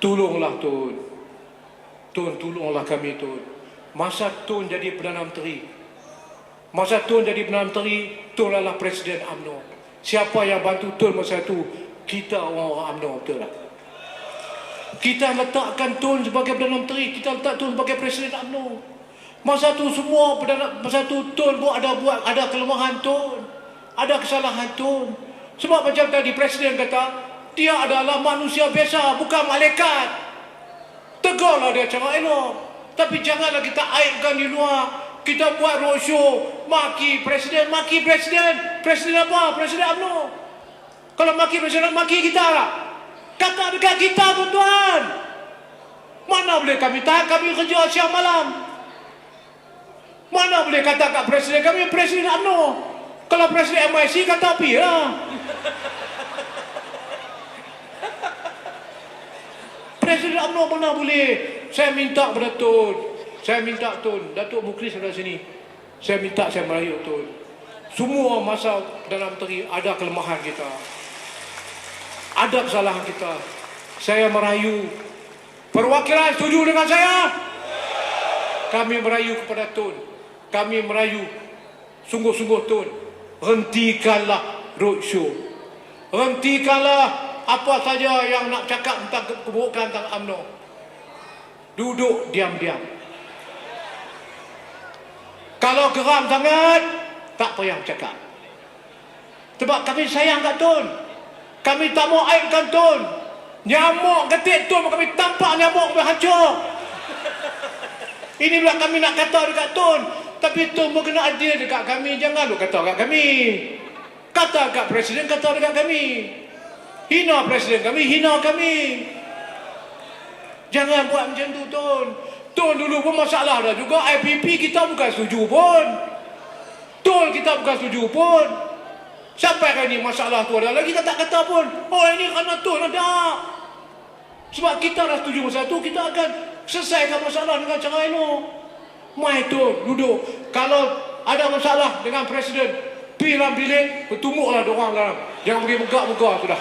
Tolonglah Tun. Tun, tolonglah kami Tun. Masa Tun jadi Perdana Menteri. Masa Tun jadi Perdana Menteri, Tun adalah Presiden UMNO. Siapa yang bantu Tun masa itu? Kita orang-orang UMNO, betul tak? Kita letakkan Tun sebagai Perdana Menteri, kita letak Tun sebagai Presiden UMNO. Masa tu semua perdana, masa tu Tun pun ada buat ada kelemahan Tun. Ada kesalahan Tun. Sebab macam tadi Presiden kata, dia adalah manusia biasa, bukan malaikat. Tegurlah dia cara elok. Tapi janganlah kita aibkan di luar. Kita buat roadshow, maki Presiden, maki Presiden. Presiden apa? Presiden UMNO. Kalau maki Presiden, maki kita lah. Kata dekat kita tuan-tuan. Mana boleh kami tahan, kami kerja siang malam. Mana boleh kata kat Presiden kami, Presiden UMNO. Kalau Presiden MIC kata api lah. Presiden UMNO mana boleh. Saya minta kepada Tun. Saya minta Tun. Datuk Muklis ada sini. Saya minta saya merayu Tun. Semua masa dalam Menteri ada kelemahan kita. Ada kesalahan kita. Saya merayu. Perwakilan setuju dengan saya? Kami merayu kepada Tun. Kami merayu. Sungguh-sungguh Tun. Hentikanlah roadshow. Hentikanlah apa saja yang nak cakap tentang ke- keburukan tentang UMNO. Duduk diam-diam. Kalau geram sangat, tak payah cakap. Sebab kami sayang kat Tun. Kami tak mau aibkan Tun. Nyamuk ketik Tun, kami tampak nyamuk kami hancur. Ini pula kami nak kata dekat Tun. Tapi Tun pun kena adil dekat kami. Jangan lu kata dekat kami. Kata dekat Presiden, kata dekat kami. Hina Presiden kami, hina kami. Jangan buat macam tu Tun. Tun dulu pun masalah dah juga. IPP kita bukan setuju pun. Tol kita bukan setuju pun. Sampai kali ni masalah tu ada lagi kita tak kata pun. Oh ini kerana Tun ada. Sebab kita dah setuju masalah tu, kita akan selesaikan masalah dengan cara elok. Mai Tun, duduk. Kalau ada masalah dengan Presiden, pergi dalam bilik, bertumbuklah diorang dalam. Jangan pergi megak-megak sudah.